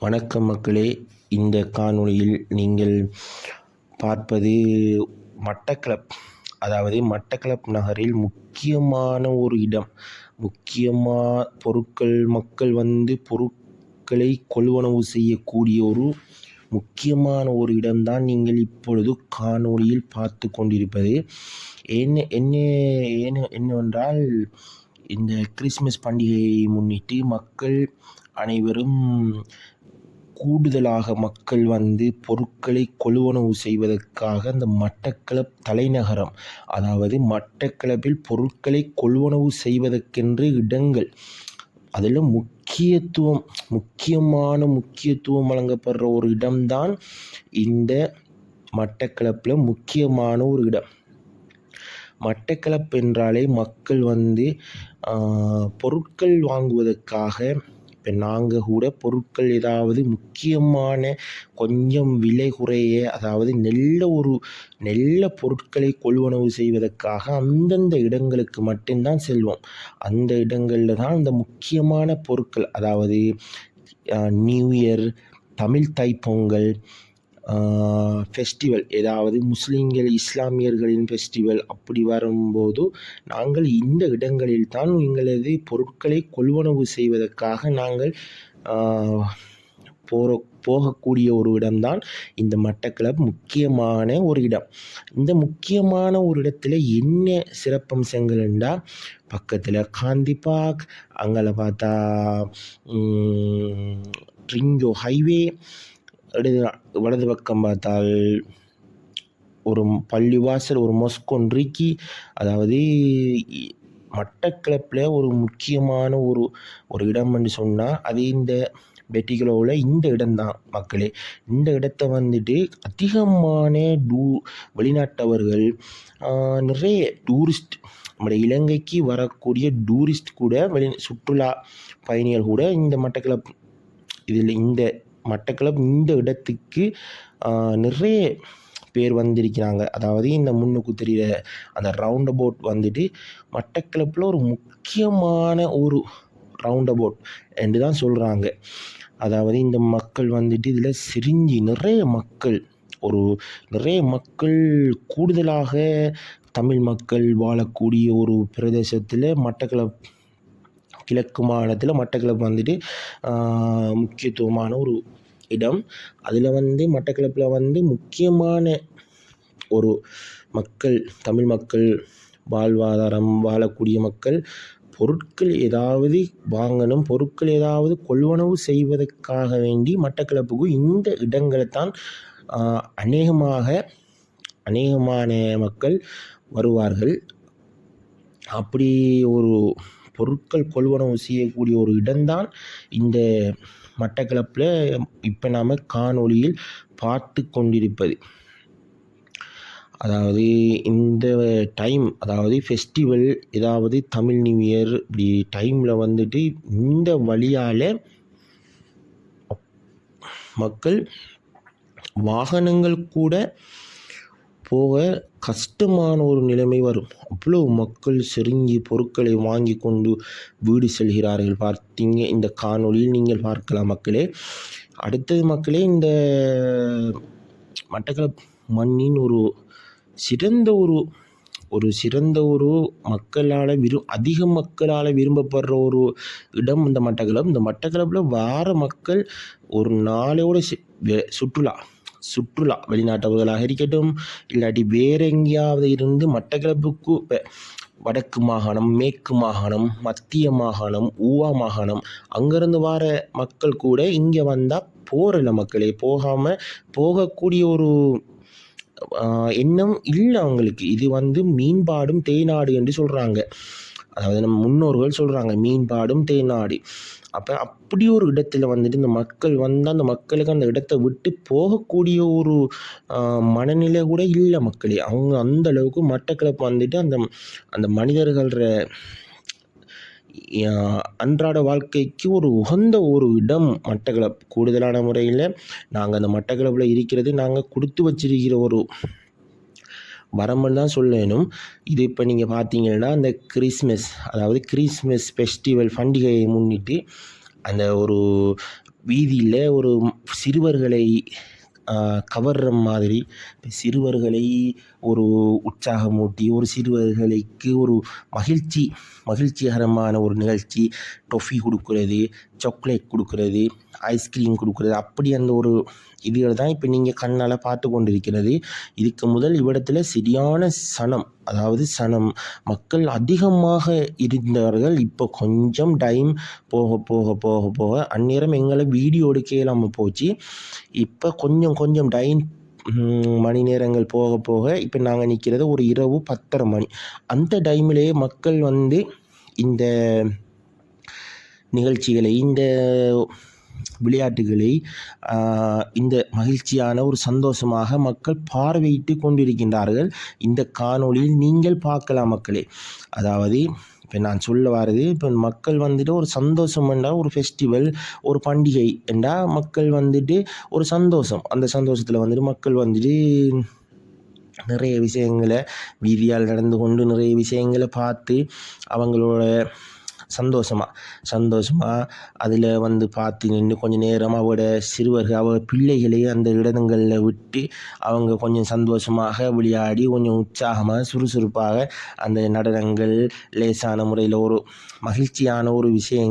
வணக்கம் மக்களே இந்த காணொளியில் நீங்கள் பார்ப்பது மட்டக்களப் அதாவது மட்டக்களப் நகரில் முக்கியமான ஒரு இடம். முக்கியமாக பொருட்கள் மக்கள் வந்து பொருட்களை கொள்வனவு செய்யக்கூடிய ஒரு முக்கியமான ஒரு இடம்தான் நீங்கள் இப்பொழுது காணொளியில் பார்த்து கொண்டிருப்பது. என்ன என்ன என்ன என்னவென்றால் இந்த கிறிஸ்மஸ் பண்டிகையை முன்னிட்டு மக்கள் அனைவரும் கூடுதலாக மக்கள் வந்து பொருட்களை கொள்வனவு செய்வதற்காக அந்த மட்டக்களப் தலைநகரம் அதாவது மட்டக்களப்பில் பொருட்களை கொள்வனவு செய்வதற்கென்று இடங்கள் அதில் முக்கியத்துவம் முக்கியமான முக்கியத்துவம் வழங்கப்படுற ஒரு இடம்தான் இந்த மட்டக்களப்பில் முக்கியமான ஒரு இடம். மட்டக்களப்பு என்றாலே மக்கள் வந்து பொருட்கள் வாங்குவதற்காக இப்போ நாங்கள் கூட பொருட்கள் ஏதாவது முக்கியமான கொஞ்சம் விலை குறைய அதாவது நல்ல ஒரு நல்ல பொருட்களை கொள்வனவு செய்வதற்காக அந்தந்த இடங்களுக்கு மட்டும்தான் செல்வோம். அந்த இடங்களில் தான் அந்த முக்கியமான பொருட்கள் அதாவது new year Tamil Thai Pongal festival ஏதாவது முஸ்லீம்கள் இஸ்லாமியர்களின் ஃபெஸ்டிவல் அப்படி வரும்போது நாங்கள் இந்த இடங்களில் தான் எங்களது பொருட்களை கொள்வனவு செய்வதற்காக நாங்கள் போகிற போகக்கூடிய ஒரு இடம்தான் இந்த மட்டக்களப் முக்கியமான ஒரு இடம். இந்த முக்கியமான ஒரு இடத்துல என்ன சிறப்பம்சங்கள் என்றால் பக்கத்தில் காந்தி பார்க் அங்கே பார்த்தா ட்ரிங்கோ ஹைவே வலது பக்கம் பார்த்தால் ஒரு பள்ளிவாசல் ஒரு மொஸ்கொன்றிக்கு அதாவது மட்டக்களப்பில் ஒரு முக்கியமான ஒரு ஒரு இடம் என்று சொன்னால் அது இந்த பெட்டிகளோவில் இந்த இடம்தான் மக்களே. இந்த இடத்த வந்துட்டு அதிகமான டூ வெளிநாட்டவர்கள் நிறைய டூரிஸ்ட் நம்முடைய இலங்கைக்கு வரக்கூடிய டூரிஸ்ட் கூட வெளி சுற்றுலா பயணிகள் கூட இந்த மட்டக்களப் இதில் இந்த மட்டக்களப் இந்த இடத்துக்கு நிறைய பேர் வந்திருக்கிறாங்க. அதாவது இந்த முன்னுக்கு தெரிகிற அந்த ரவுண்ட் அபவுட் வந்துட்டு மட்டக்களப்பில் ஒரு முக்கியமான ஒரு ரவுண்ட் அபவுட் என்று தான் சொல்கிறாங்க அதாவது இந்த மக்கள் வந்துட்டு இதில் செறிஞ்சி நிறைய மக்கள் ஒரு நிறைய மக்கள் கூடுதலாக தமிழ் மக்கள் வாழக்கூடிய ஒரு பிரதேசத்தில் மட்டக்களப் கிழக்கு மாநிலத்தில் மட்டக்களப்பு வந்துட்டு முக்கியத்துவமான ஒரு இடம். அதில் வந்து மட்டக்களப்பில் வந்து முக்கியமான ஒரு மக்கள் தமிழ் மக்கள் வாழ்வாதாரம் வாழக்கூடிய மக்கள் பொருட்கள் ஏதாவது வாங்கணும் பொருட்கள் ஏதாவது கொள்வனவு செய்வதற்காக வேண்டி மட்டக்களப்புக்கு இந்த இடங்களை தான் அநேகமாக அநேகமான மக்கள் வருவார்கள். அப்படி ஒரு பொருட்கள் கொள்வனவு செய்யக்கூடிய ஒரு இடம்தான் இந்த மட்டக்களப்பில் இப்போ நாம் காணொளியில் பார்த்து கொண்டிருப்பது. அதாவது இந்த டைம் அதாவது ஃபெஸ்டிவல் ஏதாவது தமிழ் நியூ இயர் இப்படி டைமில் வந்துட்டு இந்த வழியால் மக்கள் வாகனங்கள் கூட போக கஷ்டமான ஒரு நிலைமை வரும். அவ்வளோ மக்கள் செருங்கி பொருட்களை வாங்கி கொண்டு வீடு செல்கிறார்கள். பார்த்தீங்க இந்த காணொளியில் நீங்கள் பார்க்கலாம் மக்களே. அடுத்தது மக்களே இந்த மட்டக்களப்பு மண்ணின் ஒரு சிறந்த ஒரு ஒரு சிறந்த ஒரு மக்களால் விரு அதிக மக்களால் விரும்பப்படுற ஒரு இடம் இந்த மட்டக்களப் இந்த மட்டக்களப்பில் வார மக்கள் ஒரு நாளோட சுற்றுலா. சுற்றுலா வெளிநாட்டவர்களாக இருக்கட்டும் இல்லாட்டி வேற எங்கேயாவது இருந்து மட்டக்களப்புக்கு வடக்கு மாகாணம் மேற்கு மாகாணம் மத்திய மாகாணம் ஊவா மாகாணம் அங்கேருந்து வர மக்கள் கூட இங்கே வந்தால் போகிறல மக்களே. போகாமல் போகக்கூடிய ஒரு எண்ணம் இல்லை அவங்களுக்கு. இது வந்து மீன்பாடும் தேய்நாடு என்று சொல்கிறாங்க அதாவது நம்ம முன்னோர்கள் சொல்கிறாங்க மீன்பாடும் தேநாடு அப்போ அப்படி ஒரு இடத்துல வந்துட்டு இந்த மக்கள் வந்து அந்த மக்களுக்கு அந்த இடத்த விட்டு போகக்கூடிய ஒரு மனநிலை கூட இல்லை மக்களே. அவங்க அந்த அளவுக்கு மட்டக்களப்பு வந்துட்டு அந்த அந்த மனிதர்கள அன்றாட வாழ்க்கைக்கு ஒரு உகந்த ஒரு இடம் மட்டக்களப்பு. கூடுதலான முறையில் நாங்கள் அந்த மட்டக்களப்பில் இருக்கிறது நாங்கள் கொடுத்து வச்சிருக்கிற ஒரு வரம்புன்னு தான் சொல்லணும். இது இப்போ நீங்கள் பார்த்தீங்கன்னா அந்த கிறிஸ்மஸ் அதாவது கிறிஸ்மஸ் ஃபெஸ்டிவல் பண்டிகையை முன்னிட்டு அந்த ஒரு வீதியில் ஒரு சிறுவர்களை கவர்ற மாதிரி சிறுவர்களை ஒரு உற்சாகமூட்டி ஒரு சிறுவர்களுக்கு ஒரு மகிழ்ச்சி மகிழ்ச்சிகரமான ஒரு நிகழ்ச்சி டொஃபி கொடுக்குறது சாக்லேட் கொடுக்குறது ஐஸ்கிரீம் கொடுக்குறது. அப்படி அந்த ஒரு இதுகளை தான் இப்போ நீங்கள் கண்ணால் பார்த்து கொண்டு இருக்கிறது இதுக்கு முதல் இவ்விடத்தில் சரியான சனம் அதாவது சனம் மக்கள் அதிகமாக இருந்தார்கள் இப்போ கொஞ்சம் டைம் போக போக போக போக அந்நேரம் எங்களை வீடியோ எடுக்க இல்லாமல் போச்சு. இப்போ கொஞ்சம் கொஞ்சம் டைம் மணி நேரங்கள் போக போக இப்போ நாங்கள் நிற்கிறது ஒரு இரவு பத்தரை மணி. அந்த டைமிலேயே மக்கள் வந்து இந்த நிகழ்ச்சிகளை இந்த விளையாட்டுகளை இந்த மகிழ்ச்சியான ஒரு சந்தோஷமாக மக்கள் பார்வையிட்டு கொண்டிருக்கின்றார்கள். இந்த காணொளியில் நீங்கள் பார்க்கலாம் மக்களே. அதாவது இப்போ நான் சொல்ல வர்றது இப்போ மக்கள் வந்துட்டு ஒரு சந்தோஷம் என்றால் ஒரு ஃபெஸ்டிவல் ஒரு பண்டிகை என்றால் மக்கள் வந்துட்டு ஒரு சந்தோஷம். அந்த சந்தோஷத்தில் வந்துட்டு மக்கள் வந்துட்டு நிறைய விஷயங்களை வீதியால் நடந்து கொண்டு நிறைய விஷயங்களை பார்த்து அவங்களோட சந்தோஷமாக சந்தோஷமாக அதில் வந்து பார்த்து நின்று கொஞ்சம் நேரம் அவட சிறுவர்கள் அவ பிள்ளைகளை அந்த இடங்களில் விட்டு அவங்க கொஞ்சம் சந்தோஷமாக விளையாடி கொஞ்சம் உற்சாகமாக சுறுசுறுப்பாக அந்த நடனங்கள் லேசான முறையில் ஒரு மகிழ்ச்சியான ஒரு விஷயங்கள்